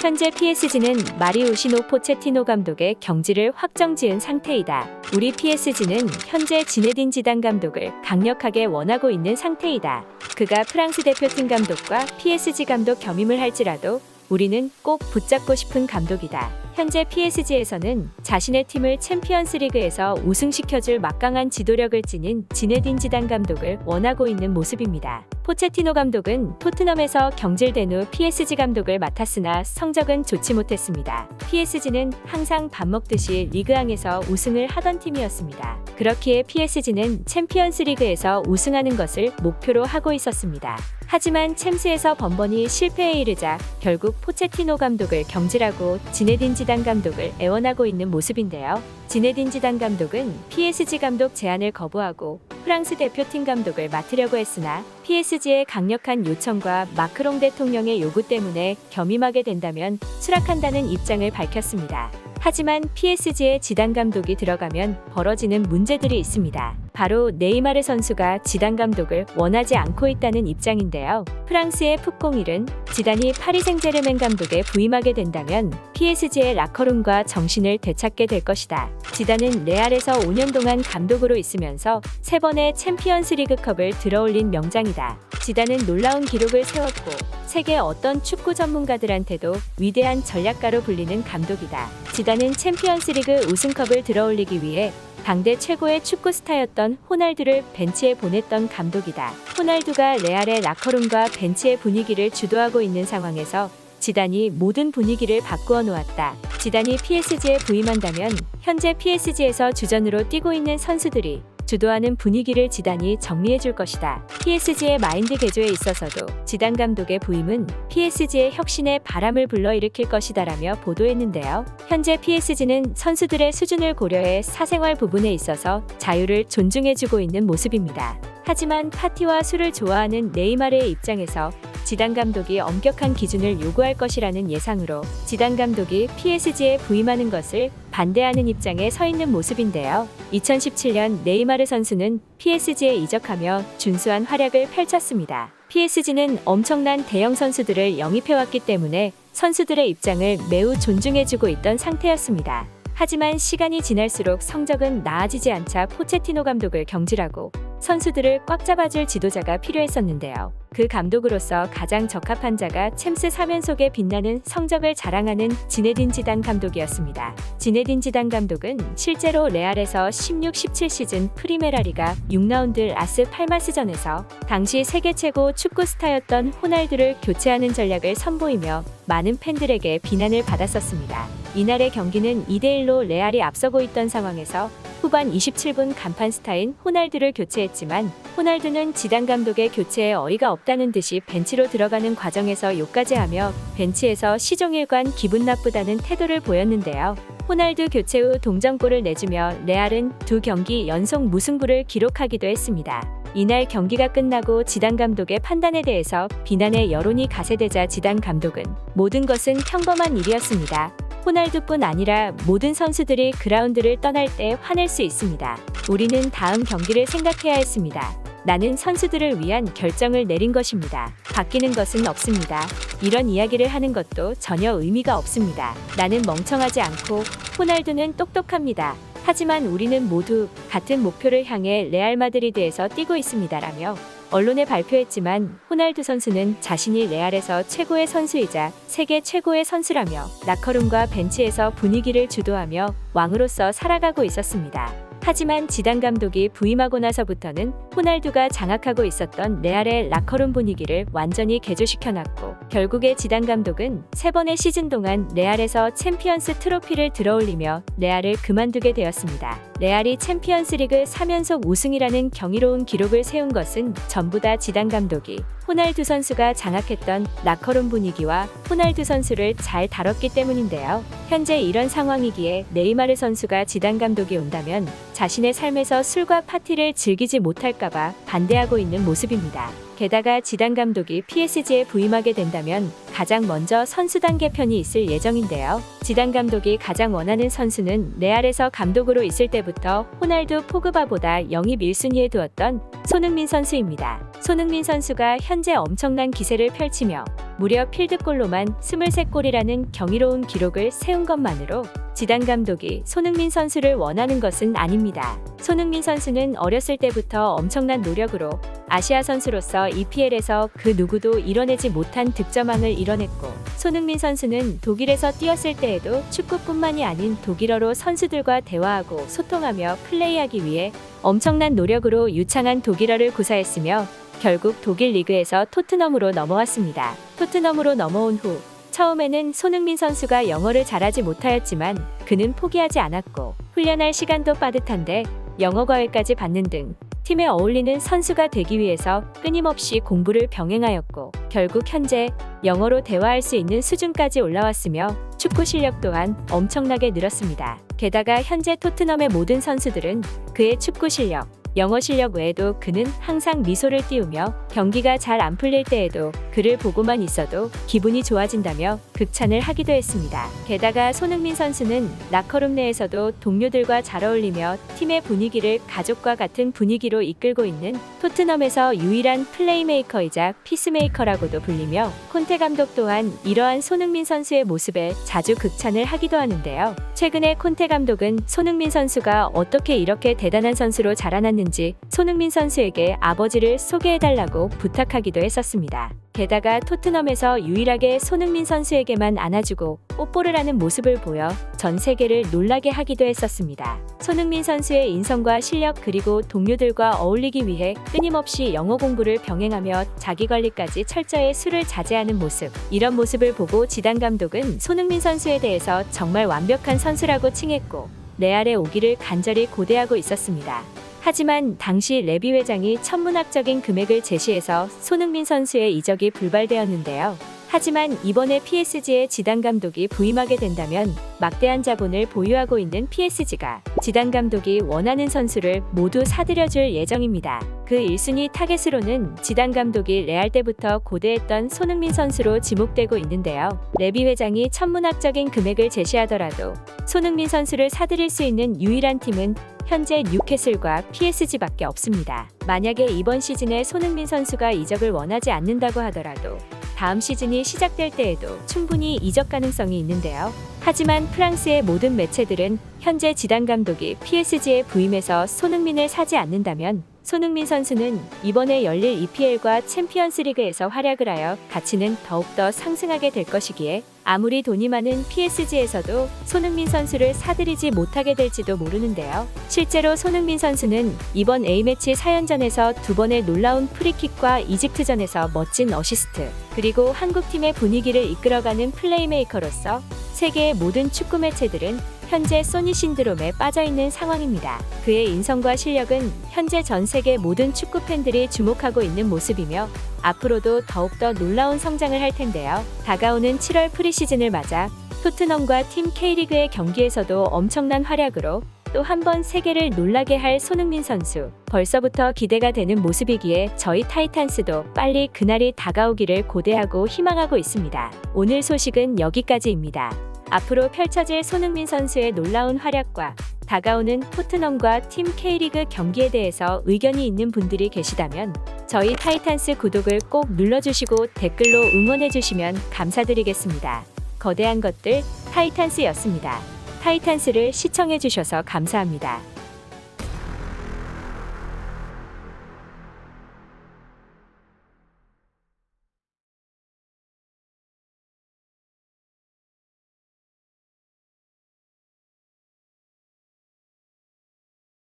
현재 PSG는 마리우시노 포체티노 감독의 경지를 확정지은 상태이다. 우리 PSG는 현재 지네딘 지단 감독을 강력하게 원하고 있는 상태이다. 그가 프랑스 대표팀 감독과 PSG 감독 겸임을 할지라도 우리는 꼭 붙잡고 싶은 감독이다. 현재 PSG에서는 자신의 팀을 챔피언스 리그에서 우승시켜줄 막강한 지도력을 지닌 지네딘 지단 감독을 원하고 있는 모습입니다. 포체티노 감독은 토트넘에서 경질된 후 PSG 감독을 맡았으나 성적은 좋지 못했습니다. PSG는 항상 밥 먹듯이 리그왕에서 우승을 하던 팀이었습니다. 그렇기에 PSG는 챔피언스 리그에서 우승하는 것을 목표로 하고 있었습니다. 하지만 챔스에서 번번이 실패에 이르자 결국 포체티노 감독을 경질하고 지네딘 지단 감독을 애원하고 있는 모습인데요. 지네딘 지단 감독은 PSG 감독 제안을 거부하고 프랑스 대표팀 감독을 맡으려고 했으나 PSG의 강력한 요청과 마크롱 대통령의 요구 때문에 겸임하게 된다면 수락한다는 입장을 밝혔습니다. 하지만 PSG의 지단 감독이 들어가면 벌어지는 문제들이 있습니다. 바로 네이마르 선수가 지단 감독을 원하지 않고 있다는 입장인데요. 프랑스의 풋공일은 지단이 파리 생제르맹 감독에 부임하게 된다면 PSG의 라커룸과 정신을 되찾게 될 것이다. 지단은 레알에서 5년 동안 감독으로 있으면서 세 번의 챔피언스 리그컵을 들어올린 명장이다. 지단은 놀라운 기록을 세웠고 세계 어떤 축구 전문가들한테도 위대한 전략가로 불리는 감독이다. 지단은 챔피언스 리그 우승컵을 들어올리기 위해 당대 최고의 축구 스타였던 호날두를 벤치에 보냈던 감독이다. 호날두가 레알의 라커룸과 벤치의 분위기를 주도하고 있는 상황에서 지단이 모든 분위기를 바꾸어 놓았다. 지단이 PSG에 부임한다면 현재 PSG에서 주전으로 뛰고 있는 선수들이 주도하는 분위기를 지단이 정리해 줄 것이다. PSG의 마인드 개조에 있어서도 지단 감독의 부임은 PSG의 혁신에 바람을 불러일으킬 것이다라며 보도했는데요. 현재 PSG는 선수들의 수준을 고려해 사생활 부분에 있어서 자유를 존중해주고 있는 모습입니다. 하지만 파티와 술을 좋아하는 네이마르의 입장에서 지단 감독이 엄격한 기준을 요구할 것이라는 예상으로 지단 감독이 PSG에 부임하는 것을 반대하는 입장에 서 있는 모습인데요. 2017년 네이마르 선수는 PSG에 이적하며 준수한 활약을 펼쳤습니다. PSG는 엄청난 대형 선수들을 영입해왔기 때문에 선수들의 입장을 매우 존중해주고 있던 상태였습니다. 하지만 시간이 지날수록 성적은 나아지지 않자 포체티노 감독을 경질하고 선수들을 꽉 잡아줄 지도자가 필요했었는데요. 그 감독으로서 가장 적합한 자가 챔스 3연속에 빛나는 성적을 자랑하는 지네딘 지단 감독이었습니다. 지네딘 지단 감독은 실제로 레알에서 16, 17 시즌 프리메라리가 6라운드 아스 팔마스전에서 당시 세계 최고 축구 스타였던 호날두를 교체하는 전략을 선보이며 많은 팬들에게 비난을 받았었습니다. 이날의 경기는 2대1로 레알이 앞서고 있던 상황에서 후반 27분 간판 스타인 호날두를 교체했지만 호날두는 지단 감독의 교체에 어이가 없다는 듯이 벤치로 들어가는 과정에서 욕까지 하며 벤치에서 시종일관 기분 나쁘다는 태도를 보였는데요. 호날두 교체 후 동점골을 내주며 레알은 두 경기 연속 무승부를 기록하기도 했습니다. 이날 경기가 끝나고 지단 감독의 판단에 대해서 비난의 여론이 가세되자 지단 감독은 모든 것은 평범한 일이었습니다. 호날두뿐 아니라 모든 선수들이 그라운드를 떠날 때 화낼 수 있습니다. 우리는 다음 경기를 생각해야 했습니다. 나는 선수들을 위한 결정을 내린 것입니다. 바뀌는 것은 없습니다. 이런 이야기를 하는 것도 전혀 의미가 없습니다. 나는 멍청하지 않고 호날두는 똑똑합니다. 하지만 우리는 모두 같은 목표를 향해 레알 마드리드에서 뛰고 있습니다라며 언론에 발표했지만 호날두 선수는 자신이 레알에서 최고의 선수이자 세계 최고의 선수라며 라커룸과 벤치에서 분위기를 주도하며 왕으로서 살아가고 있었습니다. 하지만 지단 감독이 부임하고 나서부터는 호날두가 장악하고 있었던 레알의 라커룸 분위기를 완전히 개조시켜놨고 결국에 지단 감독은 세 번의 시즌 동안 레알에서 챔피언스 트로피를 들어올리며 레알을 그만두게 되었습니다. 레알이 챔피언스 리그 3연속 우승이라는 경이로운 기록을 세운 것은 전부 다 지단 감독이 호날두 선수가 장악했던 라커룸 분위기와 호날두 선수를 잘 다뤘기 때문인데요. 현재 이런 상황이기에 네이마르 선수가 지단 감독이 온다면 자신의 삶에서 술과 파티를 즐기지 못할까봐 반대하고 있는 모습입니다. 게다가 지단 감독이 PSG에 부임하게 된다면 가장 먼저 선수단 개편이 있을 예정인데요. 지단 감독이 가장 원하는 선수는 레알에서 감독으로 있을 때부터 호날두 포그바보다 영입 1순위에 두었던 손흥민 선수입니다. 손흥민 선수가 현재 엄청난 기세를 펼치며 무려 필드골로만 23골이라는 경이로운 기록을 세운 것만으로 지단 감독이 손흥민 선수를 원하는 것은 아닙니다. 손흥민 선수는 어렸을 때부터 엄청난 노력으로 아시아 선수로서 EPL에서 그 누구도 이뤄내지 못한 득점왕을 이뤄냈고 손흥민 선수는 독일에서 뛰었을 때에도 축구뿐만이 아닌 독일어로 선수들과 대화하고 소통하며 플레이하기 위해 엄청난 노력으로 유창한 독일어를 구사했으며 결국 독일 리그에서 토트넘으로 넘어왔습니다. 토트넘으로 넘어온 후 처음에는 손흥민 선수가 영어를 잘하지 못하였지만 그는 포기하지 않았고 훈련할 시간도 빠듯한데 영어 과외까지 받는 등 팀에 어울리는 선수가 되기 위해서 끊임없이 공부를 병행하였고 결국 현재 영어로 대화할 수 있는 수준까지 올라왔으며 축구 실력 또한 엄청나게 늘었습니다. 게다가 현재 토트넘의 모든 선수들은 그의 축구 실력, 영어 실력 외에도 그는 항상 미소를 띄우며 경기가 잘 안 풀릴 때에도 그를 보고만 있어도 기분이 좋아진다며 극찬을 하기도 했습니다. 게다가 손흥민 선수는 라커룸 내에서도 동료들과 잘 어울리며 팀의 분위기를 가족과 같은 분위기로 이끌고 있는 토트넘에서 유일한 플레이메이커이자 피스메이커라고도 불리며 콘테 감독 또한 이러한 손흥민 선수의 모습에 자주 극찬을 하기도 하는데요. 최근에 콘테 감독은 손흥민 선수가 어떻게 이렇게 대단한 선수로 자라났는지 손흥민 선수에게 아버지를 소개해달라고 부탁하기도 했었습니다. 게다가 토트넘에서 유일하게 손흥민 선수에게만 안아주고 뽀뽀를 하는 모습을 보여 전 세계를 놀라게 하기도 했었습니다. 손흥민 선수의 인성과 실력 그리고 동료들과 어울리기 위해 끊임없이 영어 공부를 병행하며 자기 관리까지 철저히 술을 자제하는 모습. 이런 모습을 보고 지단 감독은 손흥민 선수에 대해서 정말 완벽한 선수라고 칭했고 레알에 오기를 간절히 고대하고 있었습니다. 하지만 당시 레비 회장이 천문학적인 금액을 제시해서 손흥민 선수의 이적이 불발되었는데요. 하지만 이번에 PSG의 지단 감독이 부임하게 된다면 막대한 자본을 보유하고 있는 PSG가 지단 감독이 원하는 선수를 모두 사들여줄 예정입니다. 그 1순위 타겟으로는 지단 감독이 레알 때부터 고대했던 손흥민 선수로 지목되고 있는데요. 레비 회장이 천문학적인 금액을 제시하더라도 손흥민 선수를 사들일 수 있는 유일한 팀은 현재 뉴캐슬과 PSG밖에 없습니다. 만약에 이번 시즌에 손흥민 선수가 이적을 원하지 않는다고 하더라도 다음 시즌이 시작될 때에도 충분히 이적 가능성이 있는데요. 하지만 프랑스의 모든 매체들은 현재 지단 감독이 PSG에 부임해서 손흥민을 사지 않는다면 손흥민 선수는 이번에 열릴 EPL과 챔피언스 리그에서 활약을 하여 가치는 더욱더 상승하게 될 것이기에 아무리 돈이 많은 PSG에서도 손흥민 선수를 사들이지 못하게 될지도 모르는데요. 실제로 손흥민 선수는 이번 A매치 4연전에서 두 번의 놀라운 프리킥과 이집트전에서 멋진 어시스트, 그리고 한국팀의 분위기를 이끌어가는 플레이메이커로서 세계의 모든 축구 매체들은 현재 소니 신드롬에 빠져 있는 상황입니다. 그의 인성과 실력은 현재 전 세계 모든 축구 팬들이 주목하고 있는 모습이며 앞으로도 더욱더 놀라운 성장을 할 텐데요. 다가오는 7월 프리시즌을 맞아 토트넘과 팀 K리그의 경기에서도 엄청난 활약으로 또 한 번 세계를 놀라게 할 손흥민 선수. 벌써부터 기대가 되는 모습이기에 저희 타이탄스도 빨리 그날이 다가오기를 고대하고 희망하고 있습니다. 오늘 소식은 여기까지입니다. 앞으로 펼쳐질 손흥민 선수의 놀라운 활약과 다가오는 토트넘과 팀 K리그 경기에 대해서 의견이 있는 분들이 계시다면 저희 타이탄스 구독을 꼭 눌러주시고 댓글로 응원해주시면 감사드리겠습니다. 거대한 것들 타이탄스였습니다. 타이탄스를 시청해주셔서 감사합니다.